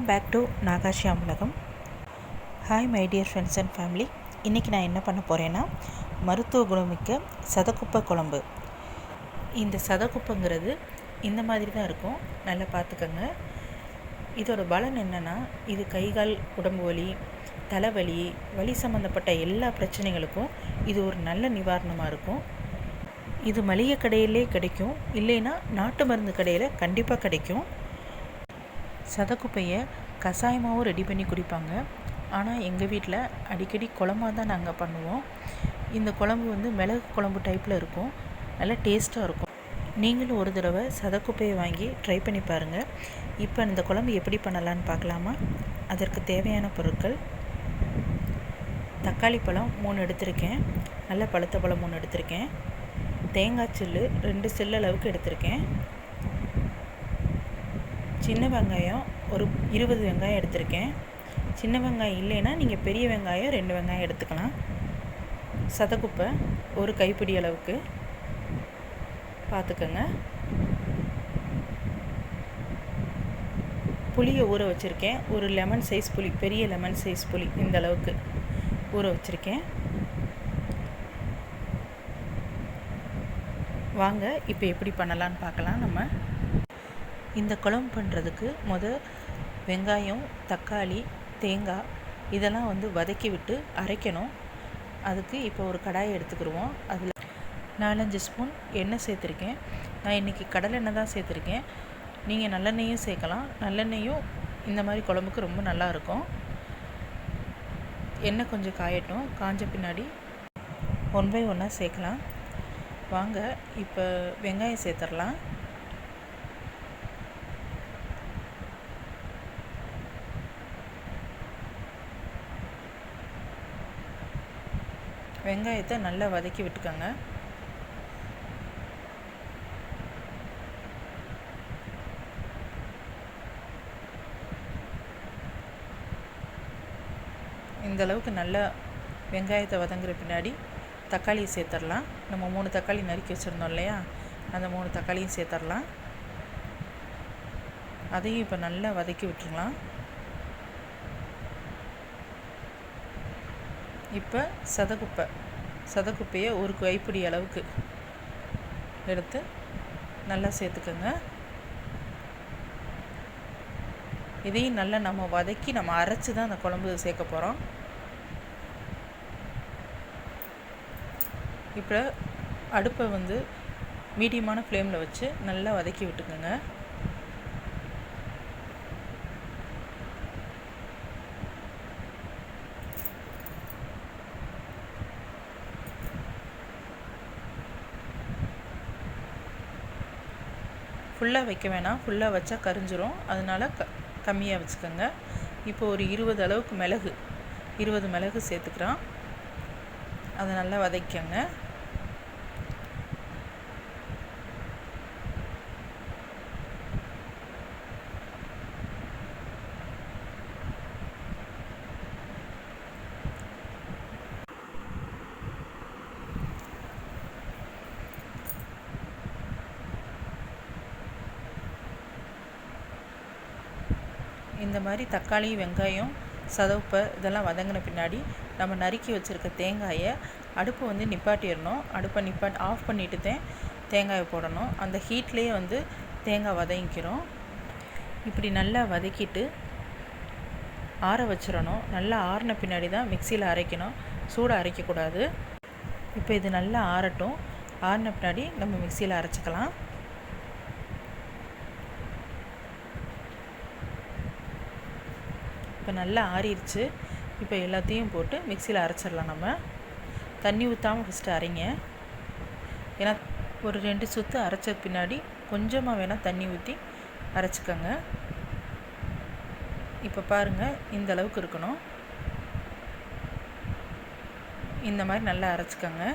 Welcome back to நாகாஷி உலகம் hi my dear friends and family இன்றைக்கி நான் என்ன பண்ண போகிறேன்னா மருத்துவ குணமிக்க சதக்குப்பை குழம்பு. இந்த சதக்குப்பைங்கிறது இந்த மாதிரி தான் இருக்கும். நல்லா பார்த்துக்கோங்க. இதோட பலன் என்னென்னா இது கை கால் உடம்பு வலி தலைவலி வலி சம்மந்தப்பட்ட எல்லா பிரச்சனைகளுக்கும் இது ஒரு நல்ல நிவாரணமாக இருக்கும். இது மளிகை கடையிலே கிடைக்கும். இல்லைன்னா நாட்டு மருந்து கடையில் கண்டிப்பாக கிடைக்கும். சதக்குப்பையை கஷாயமாகவும் ரெடி பண்ணி குடிப்பாங்க. ஆனால் எங்கள் வீட்டில் அடிக்கடி குழம்பாக தான் நாங்கள் பண்ணுவோம். இந்த குழம்பு வந்து மிளகு குழம்பு டைப்பில் இருக்கும். நல்லா டேஸ்ட்டாக இருக்கும். நீங்களும் ஒரு தடவை சதக்குப்பையை வாங்கி ட்ரை பண்ணி பாருங்கள் இப்போ இந்த குழம்பு எப்படி பண்ணலான்னு பார்க்கலாமா? அதற்கு தேவையான பொருட்கள். தக்காளி பழம் மூணு எடுத்திருக்கேன். நல்ல பழுத்த பழம் மூணு எடுத்திருக்கேன். தேங்காய் சில்லு ரெண்டு சில்லு அளவுக்கு எடுத்திருக்கேன். சின்ன வெங்காயம் ஒரு இருபது வெங்காயம் எடுத்திருக்கேன். சின்ன வெங்காயம் இல்லைன்னா நீங்கள் பெரிய வெங்காயம் ரெண்டு வெங்காயம் எடுத்துக்கலாம். சதக்குப்பை ஒரு கைப்பிடி அளவுக்கு பார்த்துக்கோங்க. புளியை ஊற வச்சுருக்கேன். ஒரு லெமன் சைஸ் புளி பெரிய லெமன் சைஸ் புளி இந்த அளவுக்கு ஊற வச்சுருக்கேன். வாங்க இப்போ எப்படி பண்ணலான்னு பார்க்கலாம் நம்ம. இந்த குழம்பு பண்ணுறதுக்கு முத வெங்காயம் தக்காளி தேங்காய் இதெல்லாம் வந்து வதக்கி விட்டு அரைக்கணும். அதுக்கு இப்போ ஒரு கடாயை எடுத்துக்கிடுவோம். அதில் நாலஞ்சு ஸ்பூன் எண்ணெய் சேர்த்துருக்கேன். நான் இன்றைக்கி கடலெண்ணெய் தான் சேர்த்துருக்கேன். நீங்கள் நல்லெண்ணெயும் சேர்க்கலாம். நல்லெண்ணெயும் இந்த மாதிரி குழம்புக்கு ரொம்ப நல்லாயிருக்கும் எண்ணெய் கொஞ்சம் காயட்டும். காஞ்ச பின்னாடி ஒன் பை ஒன்னாக சேர்க்கலாம். வாங்க இப்போ வெங்காயம் சேர்த்துடலாம். வெங்காயத்தை நல்லா வதக்கி விட்டுக்கோங்க. இந்த அளவுக்கு நல்லா வெங்காயத்தை வதங்குற பின்னாடி தக்காளியை சேர்த்துடலாம். நம்ம மூணு தக்காளி நறுக்கி வச்சுருந்தோம் இல்லையா? அந்த மூணு தக்காளியும் சேர்த்துடலாம். அதையும் இப்போ நல்லா வதக்கி விட்டுருலாம் இப்போ சதக்குப்பை சதக்குப்பையை ஒரு கைப்பிடி அளவுக்கு எடுத்து நல்லா சேர்த்துக்கோங்க. இதையும் நல்லா நம்ம வதக்கி நம்ம அரைச்சி தான் அந்த குழம்பு சேர்க்க போகிறோம் இப்போ அடுப்பை வந்து மீடியமான ஃப்ளேமில் வச்சு நல்லா வதக்கி விட்டுக்கோங்க. ஃபுல்லாக வைக்க வேணாம். ஃபுல்லாக வச்சா கரிஞ்சிரும். அதனால் க கம்மியாக வச்சுக்கோங்க. இப்போ ஒரு இருபது அளவுக்கு மிளகு. இருபது மிளகு சேர்த்துக்கிறோம். அதை நல்லா வதக்கங்க இந்த மாதிரி தக்காளி வெங்காயம் சதவுப்பை இதெல்லாம் வதங்கின பின்னாடி நம்ம நறுக்கி வச்சுருக்க தேங்காயை அடுப்பை வந்து நிப்பாட்டிடணும். அடுப்பை நிப்பாட் ஆஃப் பண்ணிட்டு தான் தேங்காயை போடணும். அந்த ஹீட்லேயே வந்து தேங்காய் வதங்கிக்கிறோம். இப்படி நல்லா வதக்கிட்டு ஆற வச்சிடணும். நல்லா ஆறின பின்னாடி தான் மிக்சியில் அரைக்கணும். சூடாக அரைக்கக்கூடாது. இப்போ இது நல்லா ஆறட்டும். ஆறின பின்னாடி நம்ம மிக்சியில் அரைச்சிக்கலாம். இப்போ நல்லா ஆறிடுச்சு இப்போ எல்லாத்தையும் போட்டு மிக்சியில் அரைச்சிடலாம் நம்ம. தண்ணி ஊற்றாமல் ஃபஸ்ட்டு அரைங்க. ஏன்னா ஒரு ரெண்டு சுற்று அரைச்ச பின்னாடி கொஞ்சமாக வேணால் தண்ணி ஊற்றி அரைச்சிக்கோங்க. இப்போ பாருங்கள் இந்த அளவுக்கு இருக்கணும். இந்த மாதிரி நல்லா அரைச்சிக்கோங்க.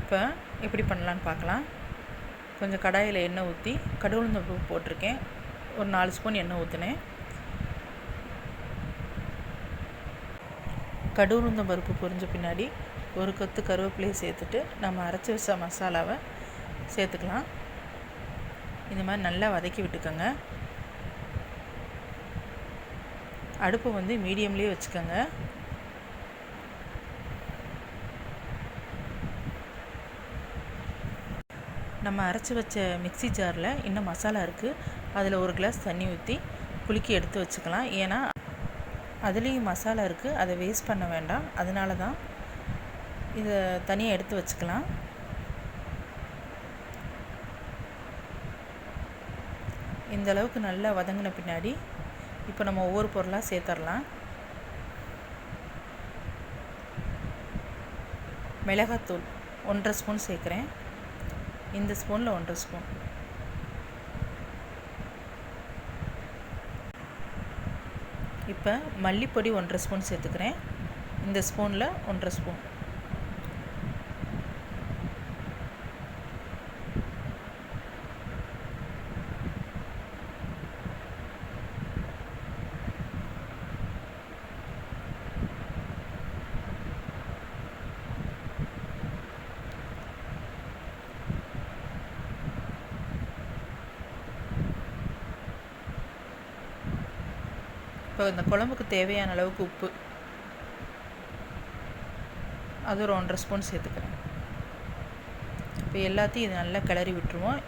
இப்போ எப்படி பண்ணலான்னு பார்க்கலாம். கொஞ்சம் கடாயில் எண்ணெய் ஊற்றி கடுகுளுந்த பூ போட்டிருக்கேன். ஒரு நாலு ஸ்பூன் எண்ணெய் ஊற்றினேன் கடுகுழுந்தம் பருப்பு பொரிஞ்ச பின்னாடி ஒரு கொத்து கருவேப்பிலையை சேர்த்துட்டு நம்ம அரைச்சி வச்ச மசாலாவை சேர்த்துக்கலாம். இந்த மாதிரி நல்லா வதக்கி விட்டுக்கோங்க. அடுப்பு வந்து மீடியம்லேயே வச்சுக்கோங்க. நம்ம அரைச்சி வச்ச மிக்சி ஜாரில் இன்னும் மசாலா இருக்குது அதில் ஒரு கிளாஸ் தண்ணி ஊற்றி குலுக்கி எடுத்து வச்சுக்கலாம். ஏன்னா அதுலேயும் மசாலா இருக்குது அதை வேஸ்ட் பண்ண வேண்டாம். அதனால தான் இதை தனியாக எடுத்து வச்சுக்கலாம். இந்த அளவுக்கு நல்லா வதங்கின பின்னாடி இப்போ நம்ம ஒவ்வொரு பொருளாக சேர்த்துடலாம். மிளகாத்தூள் ஒன்றரை ஸ்பூன் சேர்க்குறேன். இந்த ஸ்பூனில் ஒன்றரை ஸ்பூன். இப்போ மல்லிப்பொடி ஒன்றரை ஸ்பூன் சேர்த்துக்கிறேன். இந்த ஸ்பூனில் ஒன்றரை ஸ்பூன். இப்போ இந்த குழம்புக்கு தேவையான அளவுக்கு உப்பு. அது ஒரு ஒன்றரை ஸ்பூன் சேர்த்துக்கிறேன். இப்போ எல்லாத்தையும் இது நல்லா கிளறி விட்டுருவோம்.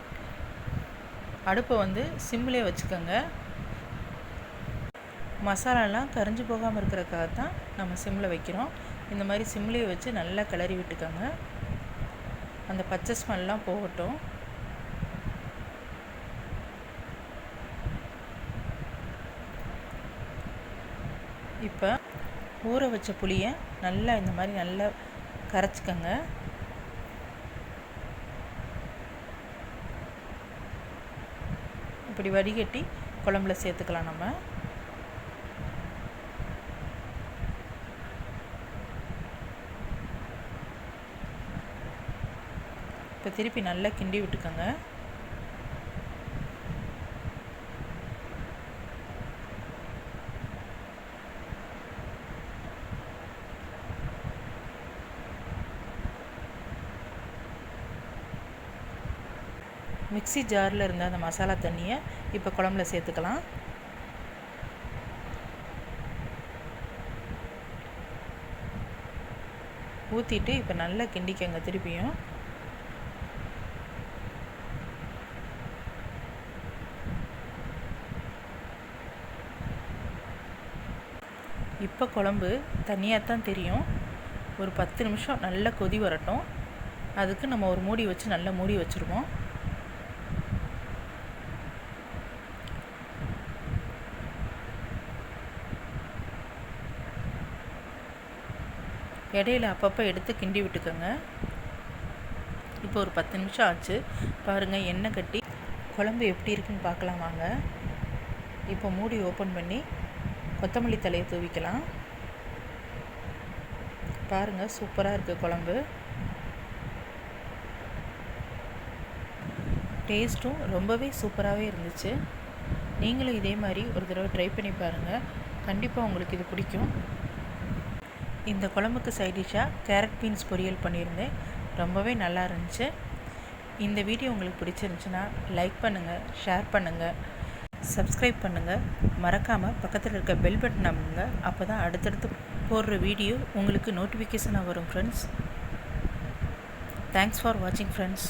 அடுப்பை வந்து சிம்மிலே வச்சுக்கோங்க. மசாலாலாம் கரிஞ்சு போகாமல் இருக்கிறக்காக தான் நம்ம சிம்மில் வைக்கிறோம். இந்த மாதிரி சிம்லேயே வச்சு நல்லா கிளறி விட்டுக்கோங்க. அந்த பச்சை ஸ்மெல்லாம் போகட்டும். இப்போ ஊற வச்ச புளியை நல்லா இந்த மாதிரி நல்லா கரைச்சிக்கோங்க. இப்படி வடிகட்டி குழம்புல சேர்த்துக்கலாம் நம்ம. இப்போ திருப்பி நல்லா கிண்டி விட்டுக்கோங்க. மிக்சி ஜாரில் இருந்த அந்த மசாலா தண்ணியை இப்போ குழம்புல சேர்த்துக்கலாம். ஊற்றிட்டு இப்போ நல்லா கிண்டிக்கங்க திருப்பியும். இப்போ குழம்பு தனியாக தான் தெரியும். ஒரு பத்து நிமிஷம் நல்லா கொதி வரட்டும். அதுக்கு நம்ம ஒரு மூடி வச்சு நல்லா மூடி வச்சுருவோம். இடையில அப்பப்போ எடுத்து கிண்டி விட்டுக்கோங்க. இப்போ ஒரு பத்து நிமிஷம் ஆச்சு. பாருங்கள் எண்ணெய் கட்டி குழம்பு எப்படி இருக்குன்னு பார்க்கலாம் வாங்க. இப்போ மூடி ஓப்பன் பண்ணி கொத்தமல்லி தலையை தூவிக்கலாம். பாருங்கள் சூப்பராக இருக்குது குழம்பு. டேஸ்ட்டும் ரொம்பவே சூப்பராகவே இருந்துச்சு. நீங்களும் இதே மாதிரி ஒரு தடவை ட்ரை பண்ணி பாருங்கள் கண்டிப்பாக உங்களுக்கு இது பிடிக்கும். இந்த குழம்புக்கு சைடிஷாக கேரட் பீன்ஸ் பொரியல் பண்ணியிருந்தேன். ரொம்பவே நல்லா இருந்துச்சு. இந்த வீடியோ உங்களுக்கு பிடிச்சிருந்துச்சுன்னா லைக் பண்ணுங்கள் ஷேர் பண்ணுங்கள் சப்ஸ்கிரைப் பண்ணுங்கள் மறக்காமல் பக்கத்தில் இருக்க பெல் பட்டன் அமுங்க. அப்போ தான் அடுத்தடுத்து போடுற வீடியோ உங்களுக்கு நோட்டிஃபிகேஷனாக வரும் ஃப்ரெண்ட்ஸ் தேங்க்ஸ் ஃபார் வாட்சிங் ஃப்ரெண்ட்ஸ்